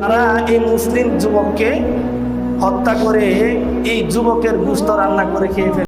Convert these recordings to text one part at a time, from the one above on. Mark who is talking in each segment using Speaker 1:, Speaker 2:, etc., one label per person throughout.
Speaker 1: তারা এই মুসলিম যুবককে হত্যা করে এই যুবকের গুস্ত রান্না করে খেয়ে ফেলে।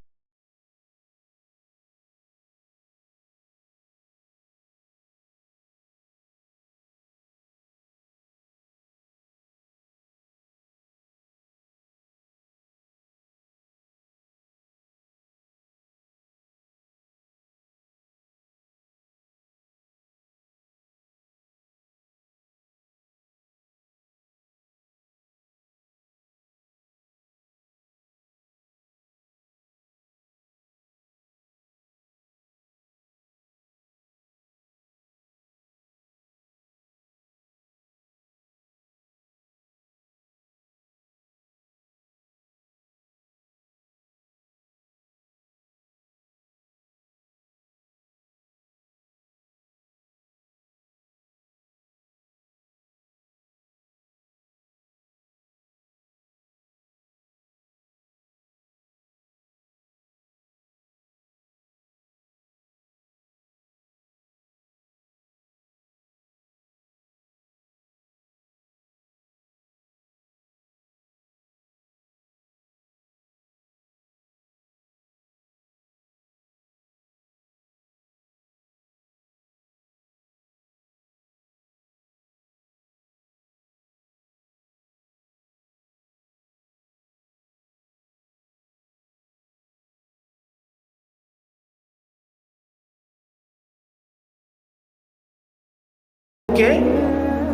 Speaker 1: কে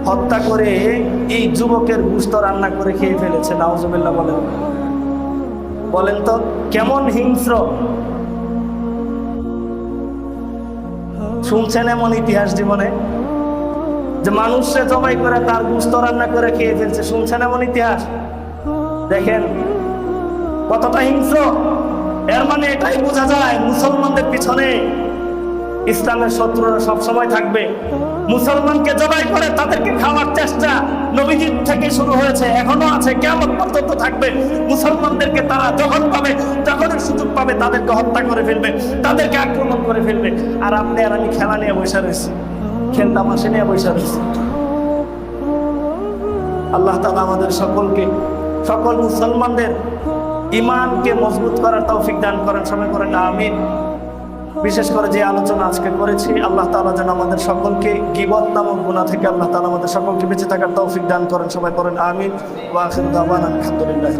Speaker 1: হত্যা করে এই যুবকের গুস্ত রান্না করে খেয়ে ফেলেছে, নাউজুবিল্লাহ বলেন। বলেন তো, কেমন হিংস্র? শুনছেন এমন ইতিহাস জীবনে? যে মানুষে জবাই করে, তার গুস্ত রান্না করে খেয়ে ফেলছে, শুনছেন এমন ইতিহাস? দেখেন, কতটা হিংস্র। এর মানে এটাই বোঝা যায়, মুসলমানদের পিছনে ইসলামের শত্রুরা সব সময় থাকবে। মুসলমানকে জবাই করে তাদেরকে খাওয়ার চেষ্টা নবীজির থেকে শুরু হয়েছে, এখনও আছে কেমন পর্যন্ত থাকবে। মুসলমানদেরকে তারা যখন পাবে, যখনই সুযোগ পাবে, তাদেরকে হত্যা করে ফেলবে, তাদেরকে আক্রমণ করে ফেলবে। আর আপনি আর আমি খেলা নিয়ে বসে রয়েছি খেলতামাশে নিয়ে বসে রয়েছি। আল্লাহ তালা আমাদের সকলকে, সকল মুসলমানদের ইমানকে মজবুত করার তৌফিক দান করেন। সময় করেন আমিন। বিশেষ করে যে আলোচনা আজকে করেছি, আল্লাহ তালা যেন আমাদের সকলকে গিবত নামক গুণা থেকে আল্লাহ তালা আমাদের সকলকে বেঁচে থাকার তৌফিক দান করেন। সবাই করেন আমিন। আলহামদুলিল্লাহি